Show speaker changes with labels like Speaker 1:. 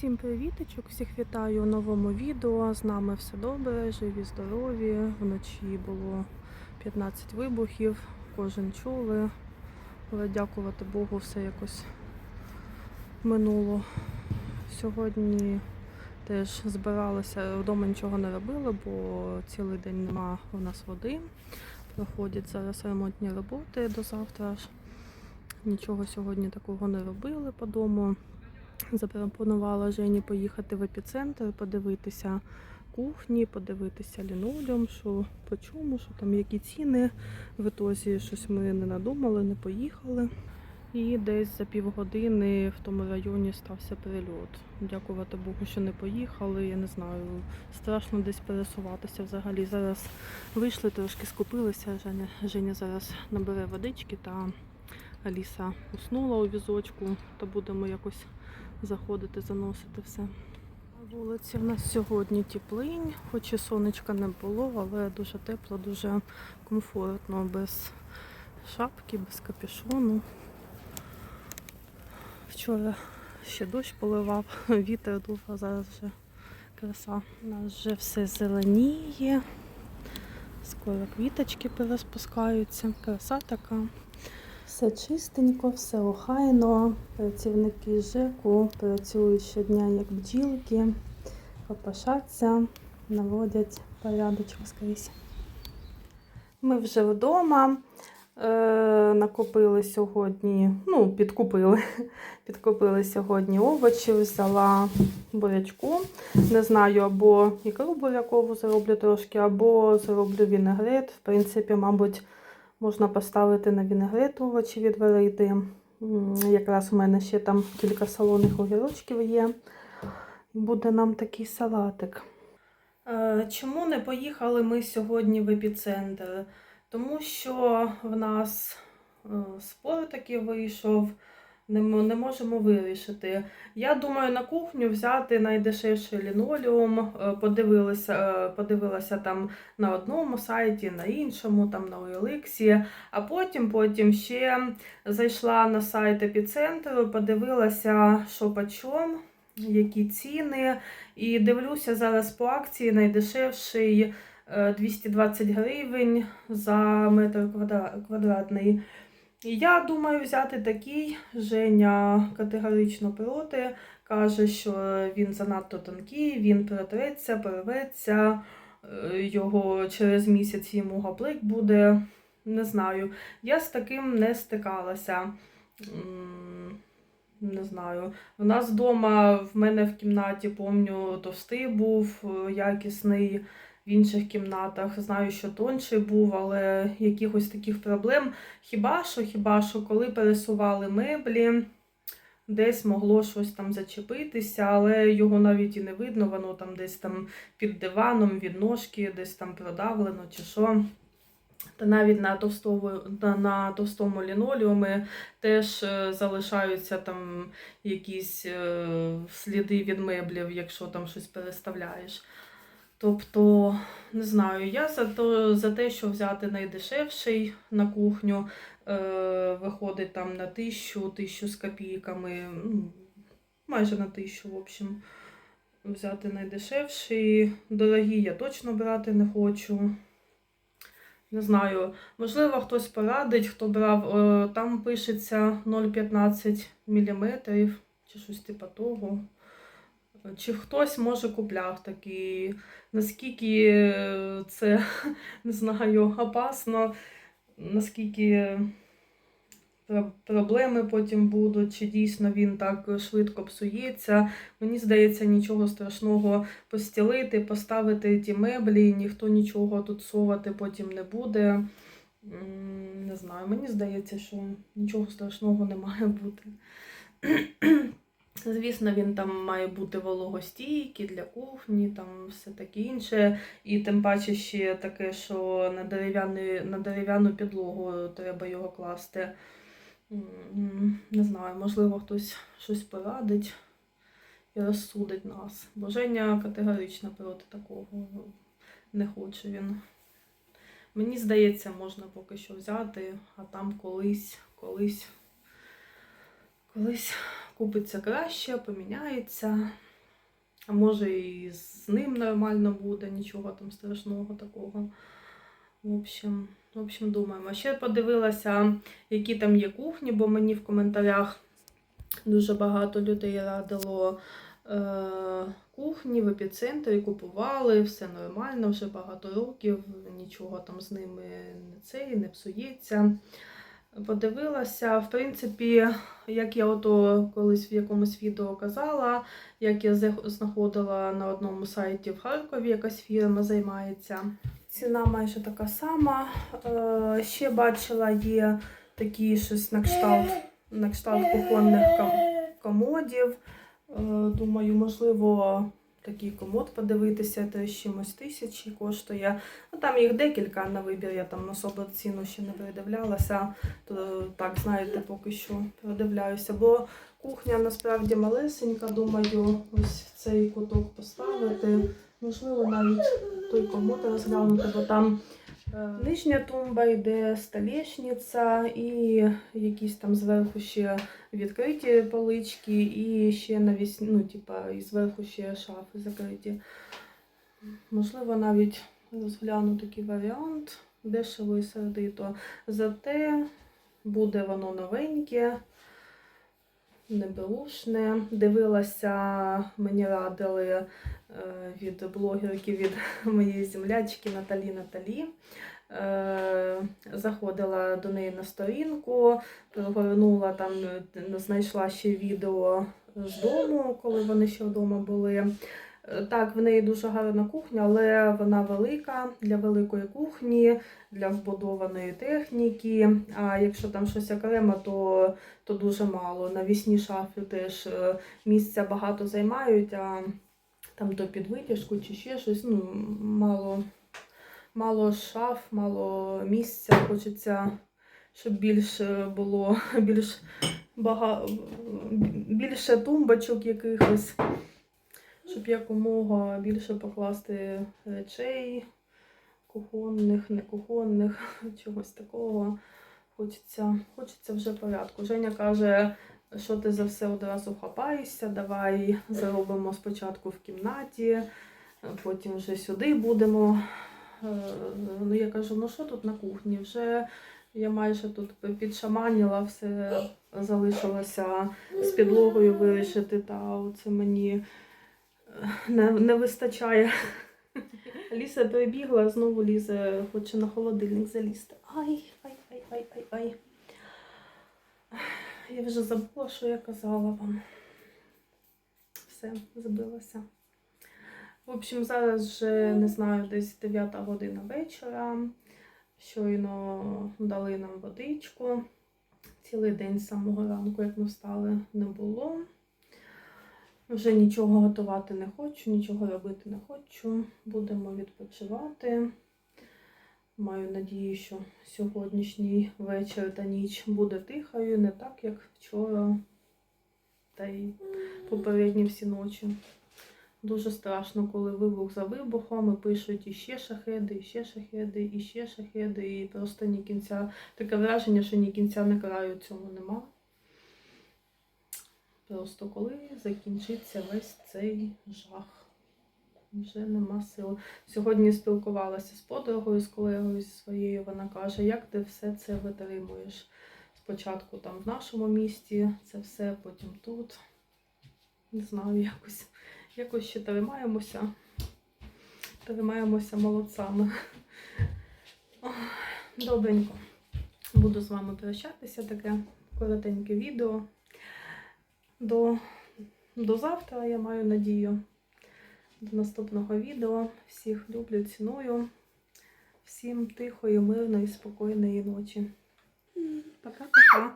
Speaker 1: Всім привіточок, всіх вітаю у новому відео. З нами все добре, живі, здорові. Вночі було 15 вибухів, кожен чули. Але дякувати Богу, все якось минуло. Сьогодні теж збиралися, вдома нічого не робили, бо цілий день нема у нас води. Проходять зараз ремонтні роботи до завтра. аж. Нічого сьогодні такого не робили по дому. Запропонувала Жені поїхати в епіцентр, подивитися кухні, подивитися лінолеум, що по чому, що там які ціни. В ітозі щось ми не надумали, не поїхали. І десь за півгодини в тому районі стався прильот. Дякувати Богу, що не поїхали. Я не знаю, страшно десь пересуватися взагалі. Зараз вийшли, трошки скупилися. Женя, Женя зараз набере водички та Аліса уснула у візочку, та будемо якось заходити, заносити все. На вулиці в нас сьогодні теплинь, хоч і сонечка не було, але дуже тепло, дуже комфортно, без шапки, без капюшону. Вчора ще дощ поливав, вітер дув, а зараз вже краса. У нас вже все зеленіє, скоро квіточки переспускаються, краса така. Все чистенько, все охайно. Працівники ЖЕКу працюють щодня як бджілки, копошаться, наводять порядочок скрізь. Ми вже вдома. Е, накупили сьогодні, ну, підкупили, підкупили сьогодні овочі, взяла бурячку. Не знаю, або ікру бурякову зроблю трошки, або зроблю вінегрет. В принципі, мабуть, Можна поставити на вінегрет овочі відварити. М, Якраз у мене ще там кілька солоних огірочків є. Буде нам такий салатик. Е, Чому не поїхали ми сьогодні в епіцентр? Тому що в нас е, спор таки вийшов, не, не можемо вирішити. Я думаю, на кухню взяти найдешевший лінолеум, е, подивилася, е, подивилася там на одному сайті, на іншому, там на OLX, а потім, потім ще зайшла на сайт епіцентру, подивилася, що по чому, які ціни. І дивлюся зараз по акції найдешевший е, 220 гривень за метр квадратний. Я думаю взяти такий. Женя категорично проти. Каже, що він занадто тонкий, він протреться, порветься, е, його через місяць йому гаплик буде. Не знаю. Я з таким не стикалася. Не знаю. У нас вдома в мене в кімнаті, помню, товстий був, е, якісний. В інших кімнатах знаю, що тонший був, але якихось таких проблем. Хіба що, хіба що, коли пересували меблі, десь могло щось там зачепитися, але його навіть і не видно, воно там десь там під диваном, від ножки, десь там продавлено чи що. Та навіть на товстому, на, товстому лінолеумі теж е, залишаються там якісь е, сліди від меблів, якщо там щось переставляєш. Тобто, не знаю, я за, то, за те, що взяти найдешевший на кухню, е, виходить там на тисячу, тисячу з копійками, ну, майже на тисячу, в общем. Взяти найдешевший. Дорогі я точно брати не хочу. Не знаю, можливо, хтось порадить, хто брав, е, там пишеться 0,15 мм чи щось типу того. Чи хтось може купляв такий, наскільки е, це не знаю, опасно, наскільки проблеми потім будуть, чи дійсно він так швидко псується. Мені здається, нічого страшного постілити, поставити ті меблі, ніхто нічого тут совати потім не буде. Не знаю, мені здається, що нічого страшного не має бути. Звісно, він там має бути вологостійкий для кухні, там все таке інше. І тим паче ще таке, що на, дерев'яний, на дерев'яну підлогу треба його класти. Не знаю, можливо, хтось щось порадить і розсудить нас. Бо Женя категорично проти такого не хоче він. Мені здається, можна поки що взяти, а там колись, колись, колись купиться краще, поміняється. А може і з ним нормально буде, нічого там страшного такого. В общем, в общем, думаємо. Ще подивилася, які там є кухні, бо мені в коментарях дуже багато людей радило е, кухні в епіцентрі, купували, все нормально, вже багато років, нічого там з ними не цей, не псується. Подивилася, в принципі, як я ото колись в якомусь відео казала, як я знаходила на одному сайті в Харкові, якась фірма займається. Ціна майже така сама. Е, ще бачила, є такі щось на кшталт, на кшталт кухонних комодів. Е, думаю, можливо, такий комод подивитися, то чимось тисячі коштує. Ну, там їх декілька на вибір, я там особо ціну ще не передивлялася, то так, знаєте, поки що передивляюся. Бо кухня насправді малесенька, думаю, ось цей куток поставити. Можливо, навіть той комод розглянути, бо там нижня тумба йде столешниця і якісь там зверху ще відкриті полички, і ще навісні, ну, типа, і зверху ще шафи закриті. Можливо, навіть розгляну такий варіант дешево і сердито. Зате буде воно новеньке, небеушне. Дивилася, мені радили е, від блогерки, від моєї землячки Наталі Наталі. Е, Заходила до неї на сторінку, перегорнула там, е, знайшла ще відео з дому, коли вони ще вдома були. Так, в неї дуже гарна кухня, але вона велика для великої кухні, для вбудованої техніки. А якщо там щось окремо, то, то дуже мало. Навісні шафи теж е, місця багато займають, а там то під витяжку чи ще щось, ну, мало, мало шаф, мало місця. Хочеться, щоб більше було, більш бага... більше тумбочок якихось щоб якомога більше покласти речей, кухонних, некухонних, чогось такого. Хочеться, хочеться вже порядку. Женя каже, що ти за все одразу хапаєшся, давай заробимо спочатку в кімнаті, потім вже сюди будемо. Е, Ну, я кажу, ну що тут на кухні? Вже я майже тут підшаманіла, все залишилося з підлогою вирішити, та оце мені не, не вистачає. Ліса прибігла, знову лізе, хоче на холодильник залізти. Ай, ай, ай, ай, ай, ай. Я вже забула, що я казала вам. Все, забилася. В общем, зараз вже не знаю, десь 9 година вечора. Щойно дали нам водичку. Цілий день з самого ранку, як ми встали, не було. Вже нічого готувати не хочу, нічого робити не хочу. Будемо відпочивати. Маю надію, що сьогоднішній вечір та ніч буде тихою, не так, як вчора, та й попередні всі ночі. Дуже страшно, коли вибух за вибухом, і пишуть іще шахеди, іще шахеди, іще шахеди, і просто ні кінця. Таке враження, що ні кінця, ні краю цьому нема. Просто коли закінчиться весь цей жах. Вже нема сил. Сьогодні спілкувалася з подругою, з колегою зі своєю. Вона каже, як ти все це витримуєш? Спочатку там в нашому місті це все, потім тут. Не знаю, якось, якось ще тримаємося. Тримаємося молодцями. Добренько. Буду з вами прощатися, таке коротеньке відео. До, до завтра, я маю надію. До наступного відео. Всіх люблю, ціную. Всім тихої, мирної, спокійної ночі. Пока-пока.